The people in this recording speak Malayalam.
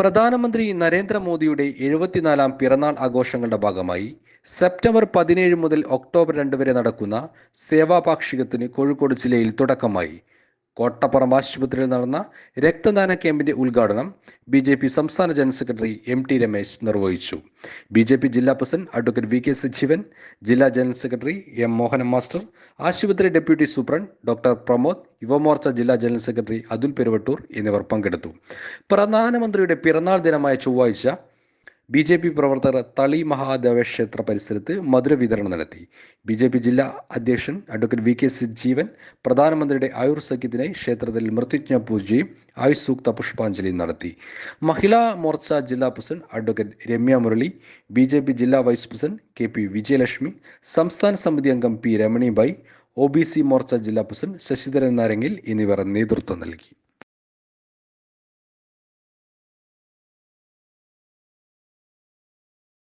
പ്രധാനമന്ത്രി നരേന്ദ്രമോദിയുടെ എഴുപത്തിനാലാം പിറന്നാൾ ആഘോഷങ്ങളുടെ ഭാഗമായി സെപ്റ്റംബർ പതിനേഴ് മുതൽ ഒക്ടോബർ രണ്ട് വരെ നടക്കുന്ന സേവാപാക്ഷികത്തിന് കോഴിക്കോട് ജില്ലയിൽ തുടക്കമായി. കോട്ടപ്പുറം ആശുപത്രിയിൽ നടന്ന രക്തദാന ക്യാമ്പിന്റെ ഉദ്ഘാടനം ബി ജെ പി സംസ്ഥാന general secretary M T Ramesh നിർവഹിച്ചു. ബി ജെ പി ജില്ലാ president advocate V K Sajeevan ജില്ലാ general secretary M Mohanan master ആശുപത്രി deputy superintendent doctor Pramod Yuvamorcha ജില്ലാ ജനറൽ സെക്രട്ടറി അതുൽ പെരുവട്ടൂർ എന്നിവർ പങ്കെടുത്തു. പ്രധാനമന്ത്രിയുടെ പിറന്നാൾ ദിനമായ ചൊവ്വാഴ്ച ബി ജെ പി പ്രവർത്തകർ തളി മഹാദേവ ക്ഷേത്ര പരിസരത്ത് മധുര വിതരണം നടത്തി. ബി ജെ പി ജില്ലാ അധ്യക്ഷൻ അഡ്വക്കേറ്റ് വി കെ സജീവൻ പ്രധാനമന്ത്രിയുടെ ആയുർ സഖ്യത്തിനായി ക്ഷേത്രത്തിൽ മൃത്യുജ്ഞ പൂജയും ആയുസ് സൂക്ത പുഷ്പാഞ്ജലിയും നടത്തി. മഹിളാ മോർച്ച ജില്ലാ president advocate Ramya Murali B J P ജില്ലാ vice president K P Vijayalakshmi സംസ്ഥാന സമിതി അംഗം P Ramanibai O B C Morcha ജില്ലാ പ്രസിഡന്റ് ശശിധരൻ നാരങ്ങിൽ എന്നിവർ നേതൃത്വം നൽകി.